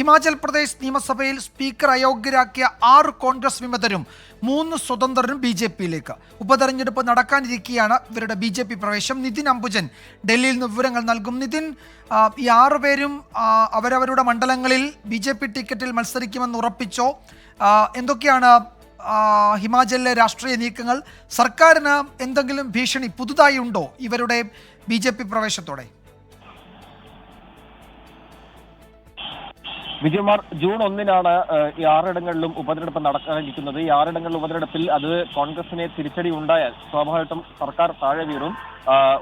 ഹിമാചൽ പ്രദേശ് നിയമസഭയിൽ സ്പീക്കർ അയോഗ്യരാക്കിയ ആറ് കോൺഗ്രസ് വിമതരും മൂന്ന് സ്വതന്ത്രരും ബി ജെ പിയിലേക്ക്. ഉപതെരഞ്ഞെടുപ്പ് നടക്കാനിരിക്കെയാണ് ഇവരുടെ ബി ജെ പി പ്രവേശം. നിതിൻ അംബുജൻ ഡൽഹിയിൽ നിന്ന് വിവരങ്ങൾ നൽകും. നിതിൻ ഈ ആറ് പേരും അവരവരുടെ മണ്ഡലങ്ങളിൽ ബി ജെ പി ടിക്കറ്റിൽ മത്സരിക്കുമെന്ന് ഉറപ്പിച്ചോ? എന്തൊക്കെയാണ് ഹിമാചലിലെ രാഷ്ട്രീയ നീക്കങ്ങൾ? സർക്കാരിന് എന്തെങ്കിലും ഭീഷണി പുതുതായി ഉണ്ടോ ഇവരുടെ ബി പ്രവേശത്തോടെ? വിജയകുമാർ ജൂൺ ഒന്നിനാണ് ഈ ആറിടങ്ങളിലും ഉപതെരഞ്ഞെടുപ്പ് നടക്കാനിരിക്കുന്നത്. ഈ ആറിടങ്ങളിലെ ഉപതെരഞ്ഞെടുപ്പിൽ അത് കോൺഗ്രസിനെ തിരിച്ചടി ഉണ്ടായാൽ സ്വാഭാവികമായിട്ടും സർക്കാർ താഴെ വീഴും.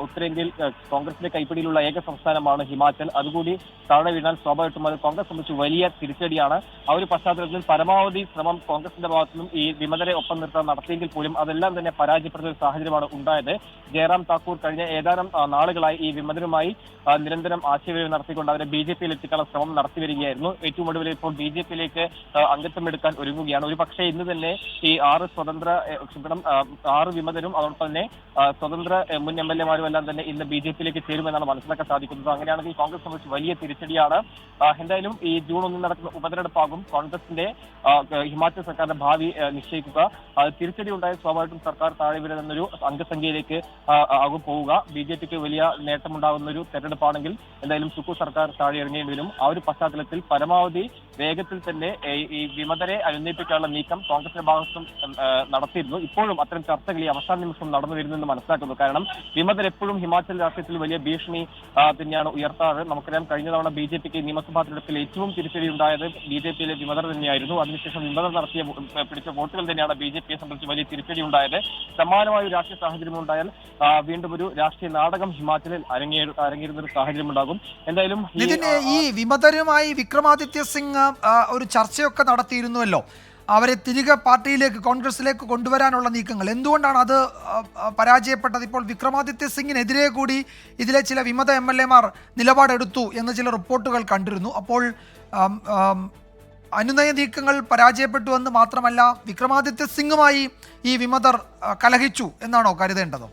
ഉത്തരേന്ത്യയിൽ കോൺഗ്രസിന്റെ കൈപ്പിടിയിലുള്ള ഏക സംസ്ഥാനമാണ് ഹിമാചൽ. അതുകൂടി താഴെ വീണാൽ സ്വാഭാവികമായിട്ടും അത് കോൺഗ്രസ് സംബന്ധിച്ച് വലിയ തിരിച്ചടിയാണ്. ആ ഒരു പശ്ചാത്തലത്തിൽ പരമാവധി ശ്രമം കോൺഗ്രസിന്റെ ഭാഗത്തു നിന്നും ഈ വിമതരെ ഒപ്പം നിർത്താൻ നടത്തിയെങ്കിൽ പോലും അതെല്ലാം തന്നെ പരാജയപ്പെടുന്ന ഒരു സാഹചര്യമാണ് ഉണ്ടായത്. ജയറാം താക്കൂർ കഴിഞ്ഞ ഏതാനും നാളുകളായി ഈ വിമതരുമായി നിരന്തരം ആശയവിനിമയം നടത്തിക്കൊണ്ട് അവരെ ബി ജെ പിയിൽ എത്തിക്കാനുള്ള ശ്രമം നടത്തി വരികയായിരുന്നു. ഏറ്റവും ഒടുവിൽ ഇപ്പോൾ ബി ജെ പിയിലേക്ക് അംഗത്വം എടുക്കാൻ ഒരുങ്ങുകയാണ്. ഒരു പക്ഷേ ഇന്ന് തന്നെ ഈ ആറ് സ്വതന്ത്ര ക്ഷമിക്കണം ആറ് വിമതരും അതോടൊപ്പം തന്നെ സ്വതന്ത്ര മുൻ എം എൽ എമാരും എല്ലാം തന്നെ ഇന്ന് ബി ജെ പിയിലേക്ക് ചേരുമെന്നാണ് മനസ്സിലാക്കാൻ സാധിക്കുന്നത്. അങ്ങനെയാണെങ്കിൽ കോൺഗ്രസ് സംബന്ധിച്ച് വലിയ തിരിച്ചടിയാണ്. എന്തായാലും ഈ ജൂൺ ഒന്നിന് നടക്കുന്ന ഉപതെരഞ്ഞെടുപ്പാകും കോൺഗ്രസിന്റെ ഹിമാചൽ സർക്കാരിന്റെ ഭാവി നിശ്ചയിക്കുക. തിരിച്ചടി ഉണ്ടായ സ്വാഭാവികമായിട്ടും സർക്കാർ താഴെ വരുന്നൊരു അംഗസംഖ്യയിലേക്ക് ആകും പോവുക. ബി ജെ പിക്ക് വലിയ നേട്ടമുണ്ടാകുന്ന ഒരു തെരഞ്ഞെടുപ്പാണെങ്കിൽ എന്തായാലും സുക്കു സർക്കാർ താഴെ ഇറങ്ങേണ്ടി വരും. ആ ഒരു പശ്ചാത്തലത്തിൽ പരമാവധി വേഗത്തിൽ തന്നെ ഈ വിമതരെ അനുനയിപ്പിക്കാനുള്ള നീക്കം കോൺഗ്രസിന്റെ ഭാഗത്തും നടത്തിയിരുന്നു. ഇപ്പോഴും അത്തരം ചർച്ചകൾ ഈ അവസാന നിമിഷം നടന്നു വരുന്നെന്ന് മനസ്സിലാക്കുന്നു. കാരണം വിമതർ എപ്പോഴും ഹിമാചൽ രാഷ്ട്രീയത്തിൽ വലിയ ഭീഷണി തന്നെയാണ് ഉയർത്താറ്. നമുക്കറിയാം കഴിഞ്ഞ തവണ ബി ജെ പിക്ക് നിയമസഭാ തെരഞ്ഞെടുപ്പിൽ ഏറ്റവും തിരിച്ചടി ഉണ്ടായത് ബി ജെ പിയിലെ വിമതർ തന്നെയായിരുന്നു. അതിനുശേഷം വിമതർ നടത്തിയ പിടിച്ച വോട്ടുകൾ തന്നെയാണ് ബി ജെ പിയെ സംബന്ധിച്ച് വലിയ തിരിച്ചടി ഉണ്ടായത് സമാനമായ ഒരു രാഷ്ട്രീയ സാഹചര്യം ഉണ്ടായാൽ വീണ്ടും ഒരു രാഷ്ട്രീയ നാടകം ഹിമാചലിൽ അരങ്ങേറ അരങ്ങേറുന്ന ഒരു സാഹചര്യം ഉണ്ടാകും. എന്തായാലും ഈ, വിമതരുമായി വിക്രമാദിത്യ സിംഗ് ഒരു ചർച്ചയൊക്കെ നടത്തിയിരുന്നുവല്ലോ. അവരെ തിരികെ പാർട്ടിയിലേക്ക് കോൺഗ്രസിലേക്ക് കൊണ്ടുവരാനുള്ള നീക്കങ്ങൾ. എന്തുകൊണ്ടാണ് അത് പരാജയപ്പെട്ടത്? ഇപ്പോൾ വിക്രമാദിത്യ സിംഗിനെതിരെ കൂടി ഇതിലെ ചില വിമത എം എൽ എമാർ നിലപാടെടുത്തു എന്ന ചില റിപ്പോർട്ടുകൾ കണ്ടിരുന്നു. അപ്പോൾ അനുനയ നീക്കങ്ങൾ പരാജയപ്പെട്ടു എന്ന് മാത്രമല്ല വിക്രമാദിത്യ സിംഗുമായി ഈ വിമതർ കലഹിച്ചു എന്നാണോ കരുതേണ്ടത്?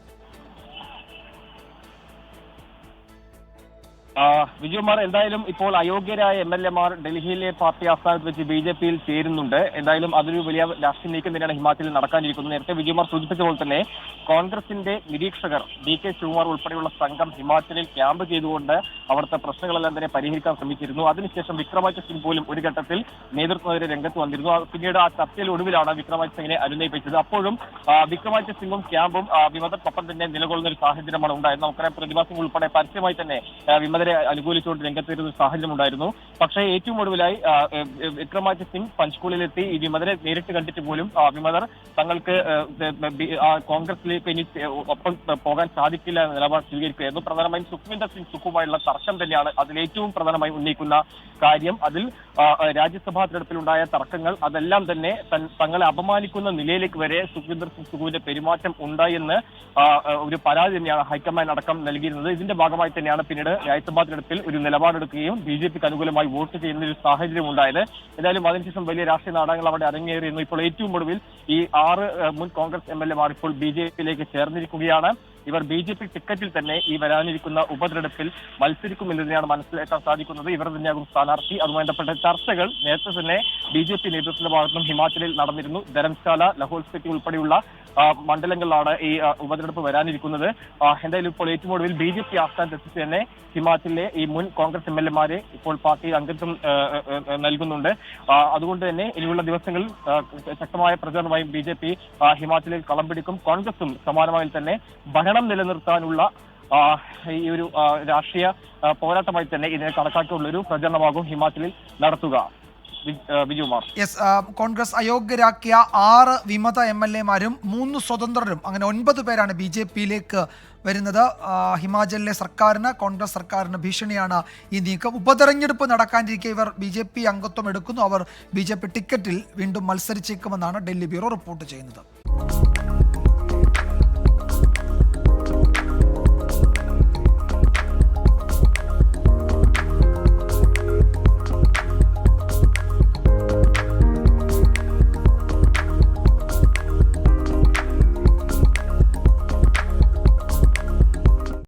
വിജയകുമാർ എന്തായാലും ഇപ്പോൾ അയോഗ്യരായ എം എൽ എമാർ ഡൽഹിയിലെ പാർട്ടി ആസ്ഥാനത്ത് വെച്ച് ബി ജെ പിയിൽ ചേരുന്നുണ്ട്. എന്തായാലും അതൊരു വലിയ രാഷ്ട്രീയ നീക്കം തന്നെയാണ് ഹിമാചലിൽ നടക്കാനിരിക്കുന്നത്. നേരത്തെ വിജയകുമാർ സൂചിപ്പിച്ച പോലെ തന്നെ കോൺഗ്രസിന്റെ നിരീക്ഷകർ ഡി കെ ശിവകുമാർ ഉൾപ്പെടെയുള്ള സംഘം ഹിമാചലിൽ ക്യാമ്പ് ചെയ്തുകൊണ്ട് അവിടുത്തെ പ്രശ്നങ്ങളെല്ലാം തന്നെ പരിഹരിക്കാൻ ശ്രമിച്ചിരുന്നു. അതിനുശേഷം വിക്രമാദിത്യ സിംഗ് പോലും ഒരു ഘട്ടത്തിൽ നേതൃത്വത്തിനെതിരെ രംഗത്ത് വന്നിരുന്നു. പിന്നീട് ആ ചർച്ചയിൽ ഒടുവിലാണ് വിക്രമാദിത്യ സിംഗിനെ അനുനയിപ്പിച്ചത്. അപ്പോഴും വിക്രമാദിത്യ സിംഗും ക്യാമ്പും വിമതർക്കൊപ്പം തന്നെ നിലകൊള്ളുന്ന ഒരു സാഹചര്യമാണ് ഉണ്ടായത്. നമുക്കറിയാം പ്രതിഭാ ഉൾപ്പെടെ പരസ്യമായി തന്നെ വിമതരെ അനുകൂലിച്ചുകൊണ്ട് രംഗത്ത് വരുന്ന ഒരു സാഹചര്യം ഉണ്ടായിരുന്നു. പക്ഷേ ഏറ്റവും ഒടുവിലായി വിക്രമാദിത്യ സിംഗ് പഞ്ച്കൂളിലെത്തി ഈ വിമതരെ നേരിട്ട് കണ്ടിട്ട് പോലും വിമതർ തങ്ങൾക്ക് ഏ, ഏ, ബി- ആ, കോൺഗ്രസിലേക്ക് ഇനി ഒപ്പം പോകാൻ സാധിക്കില്ല എന്ന നിലപാട് സ്വീകരിക്കുകയായിരുന്നു പ്രധാനമായും സുഖ്വിന്ദർ സിംഗ് സുഖുമായുള്ള തർക്കം തന്നെയാണ് അതിൽ ഏറ്റവും പ്രധാനമായി ഉന്നയിക്കുന്ന കാര്യം. അതിൽ രാജ്യസഭാ തെരഞ്ഞെടുപ്പിലുണ്ടായ തർക്കങ്ങൾ അതെല്ലാം തന്നെ തങ്ങളെ അപമാനിക്കുന്ന നിലയിലേക്ക് വരെ സുഖ്വിന്ദർ സിംഗ് സുഖുവിന്റെ പെരുമാറ്റം ഉണ്ടായെന്ന് ഒരു പരാതി തന്നെയാണ് ഹൈക്കമാൻഡ് അടക്കം നൽകിയിരുന്നത്. ഇതിന്റെ ഭാഗമായി തന്നെയാണ് പിന്നീട് രാജ്യസഭാ തെരഞ്ഞെടുപ്പിൽ ഒരു നിലപാടെടുക്കുകയും ബി ജെ പിക്ക് അനുകൂലമായി വോട്ട് ചെയ്യുന്ന ഒരു സാഹചര്യം ഉണ്ടായത്. എന്തായാലും അതിനുശേഷം വലിയ രാഷ്ട്രീയ നാടകങ്ങൾ അവിടെ അരങ്ങേറിയിരുന്നു. ഇപ്പോൾ ഏറ്റവും ഒടുവിൽ ഈ ആറ് മുൻ കോൺഗ്രസ് എം എൽ എമാർ ഇപ്പോൾ ബി ജെ പിയിലേക്ക് ചേർന്നിരിക്കുകയാണ്. ഇവർ ബി ജെ പി ടിക്കറ്റിൽ തന്നെ ഈ വരാനിരിക്കുന്ന ഉപതെരഞ്ഞെടുപ്പിൽ മത്സരിക്കുമെന്ന് തന്നെയാണ് മനസ്സിലാക്കാൻ സാധിക്കുന്നത്. ഇവർ തന്നെയാകും സ്ഥാനാർത്ഥി. അതുമായി ബന്ധപ്പെട്ട ചർച്ചകൾ നേരത്തെ തന്നെ ബി ജെ പി നേതൃത്വത്തിന്റെ ഭാഗത്തുനിന്നും ഹിമാചലിൽ നടന്നിരുന്നു. ധരംശാല ലഹോൾ സ്പിറ്റി ഉൾപ്പെടെയുള്ള മണ്ഡലങ്ങളിലാണ് ഈ ഉപതെരഞ്ഞെടുപ്പ് വരാനിരിക്കുന്നത്. എന്തായാലും ഇപ്പോൾ ഏറ്റവും ഒടുവിൽ ബി ജെ പി ആസ്ഥാനത്തെത്തിച്ച് തന്നെ ഹിമാചലിലെ ഈ മുൻ കോൺഗ്രസ് എം എൽ എമാരെ ഇപ്പോൾ പാർട്ടി അംഗത്വം നൽകുന്നുണ്ട്. അതുകൊണ്ട് തന്നെ ഇനിയുള്ള ദിവസങ്ങളിൽ ശക്തമായ പ്രചാരണമായും ബി ജെ പി ഹിമാചലിൽ കളം പിടിക്കും. കോൺഗ്രസും സമാനമായി തന്നെ ഭരണം നിലനിർത്താനുള്ള ഈ ഒരു രാഷ്ട്രീയ പോരാട്ടമായി തന്നെ ഇതിനെ കണക്കാക്കിയുള്ള ഒരു പ്രചരണമാകും ഹിമാചലിൽ നടത്തുക. യെസ് കോൺഗ്രസ് അയോഗ്യരാക്കിയ ആറ് വിമത എം എൽ എമാരും മൂന്ന് സ്വതന്ത്രരും അങ്ങനെ ഒൻപത് പേരാണ് ബി ജെ പിയിലേക്ക് വരുന്നത്. ഹിമാചലിലെ സർക്കാരിന് കോൺഗ്രസ് സർക്കാരിന് ഭീഷണിയാണ് ഈ നീക്കം. ഉപതെരഞ്ഞെടുപ്പ് നടക്കാനിരിക്കെ ഇവർ ബി ജെ പി അംഗത്വം എടുക്കുന്നു. അവർ ബി ജെ പി ടിക്കറ്റിൽ വീണ്ടും മത്സരിച്ചേക്കുമെന്നാണ് ഡൽഹി ബ്യൂറോ റിപ്പോർട്ട് ചെയ്യുന്നത്.